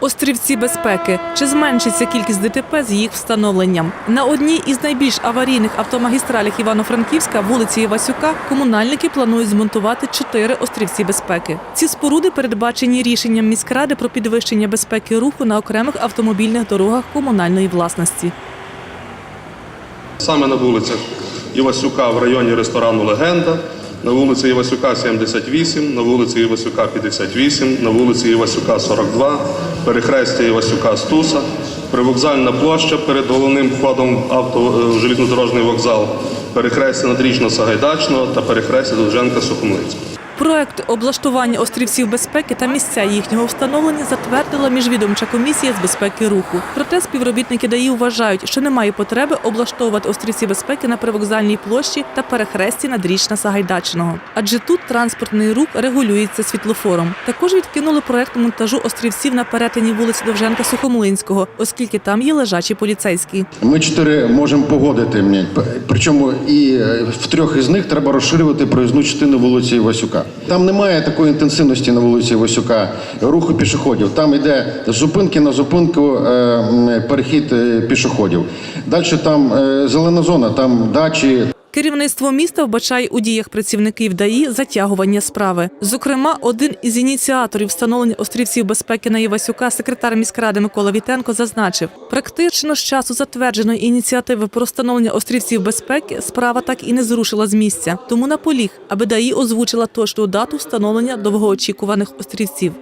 Острівці безпеки. Чи зменшиться кількість ДТП з їх встановленням? На одній із найбільш аварійних автомагістралях Івано-Франківська, вулиці Івасюка, комунальники планують змонтувати чотири острівці безпеки. Ці споруди передбачені рішенням міськради про підвищення безпеки руху на окремих автомобільних дорогах комунальної власності. Саме на вулицях Івасюка в районі ресторану Легенда, на вулиці Івасюка 78, на вулиці Івасюка 58, на вулиці Івасюка 42, перехрестя Івасюка Стуса, привокзальна площа перед головним входом авто в железнодорожний вокзал, перехрестя Надрічно-Сагайдачного та перехрестя Довженка-Сухомлинського. Проект облаштування острівців безпеки та місця їхнього встановлення затвердила міжвідомча комісія з безпеки руху. Проте співробітники ДАІ вважають, що немає потреби облаштовувати острівці безпеки на привокзальній площі та перехресті надрічна Сагайдачного. Адже тут транспортний рух регулюється світлофором. Також відкинули проект монтажу острівців на перетині вулиці Довженка Сухомлинського, оскільки там є лежачі поліцейські. Ми чотири можемо погодити. Причому і е, в трьох із них треба розширювати проїзну частину вулиці Івасюка. Там немає такої інтенсивності на вулиці Васюка, руху пішоходів. Там йде з зупинки на зупинку е, перехід е, пішоходів. Далі там е, зелена зона, там дачі, Керівництво міста вбачає у діях працівників ДАІ затягування справи. Зокрема, один із ініціаторів встановлення острівців безпеки на Івасюка, секретар міськради Микола Вітенко, зазначив, практично з часу затвердженої ініціативи про встановлення острівців безпеки справа так і не зрушила з місця. Тому наполіг, аби ДАІ озвучила точну дату встановлення довгоочікуваних острівців.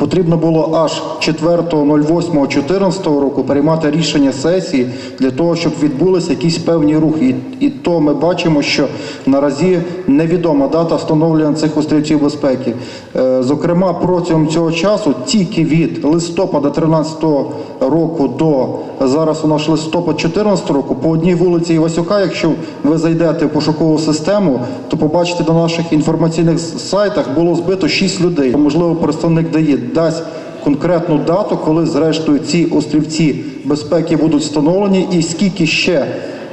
Потрібно було аж 4.08.14 року приймати рішення сесії для того, щоб відбулися якісь певні рухи. І, і то ми бачимо, що наразі невідома дата встановлення цих острівців безпеки. Е, Зокрема, протягом цього часу, тільки від листопада 13 року до зараз у нас листопад 14 року, по одній вулиці Івасюка, якщо ви зайдете в пошукову систему, то побачите на наших інформаційних сайтах було збито 6 людей. Можливо, представник дає дасть конкретну дату, коли зрештою ці острівці безпеки будуть встановлені, і скільки ще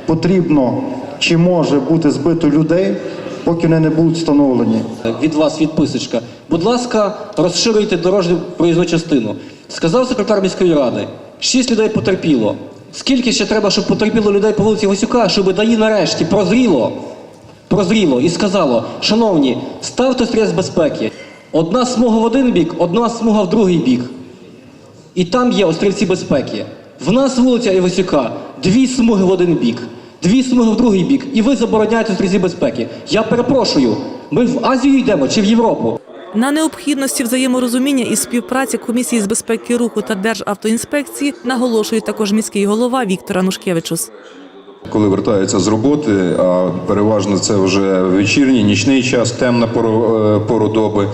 потрібно чи може бути збито людей, поки вони не будуть встановлені. від вас відписочка. Будь ласка, розширюйте дорожню проїзну частину. Сказав секретар міської ради, шість людей потерпіло. Скільки ще треба, щоб потерпіло людей по вулиці Васюка, щоб ДАІ нарешті прозріло, прозріло і сказало, шановні, ставте стрес безпеки. Одна смуга в один бік, одна смуга в другий бік. І там є острівці безпеки. В нас вулиця Івасюка, дві смуги в один бік, дві смуги в другий бік, і ви забороняєте острівці безпеки. Я перепрошую, ми в Азію йдемо чи в Європу? На необхідності взаєморозуміння і співпраці комісії з безпеки руху та Державтоінспекції наголошує також міський голова Віктор Анушкевичус. Коли вертаються з роботи, а переважно це вже вечірній, нічний час, темна е, пору доби.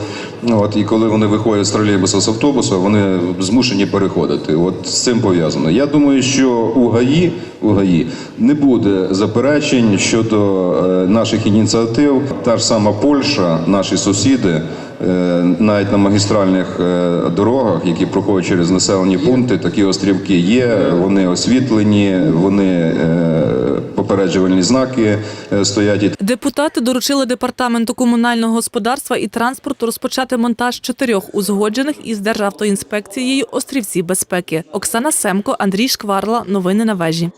От, і коли вони виходять з тролейбуса з автобуса, вони змушені переходити. От з цим пов'язано. Я думаю, що у ГАІ, у ГАІ не буде заперечень щодо е, наших ініціатив. Та ж сама Польща, наші сусіди. Е, Навіть на магістральних е, дорогах, які проходять через населені пункти, такі острівки є. Вони освітлені, вони е, попереджувальні знаки стоять. Депутати доручили департаменту комунального господарства і транспорту розпочати монтаж чотирьох узгоджених із Державтоінспекцією острівців безпеки. Оксана Семко, Андрій Шкварла. Новини на вежі.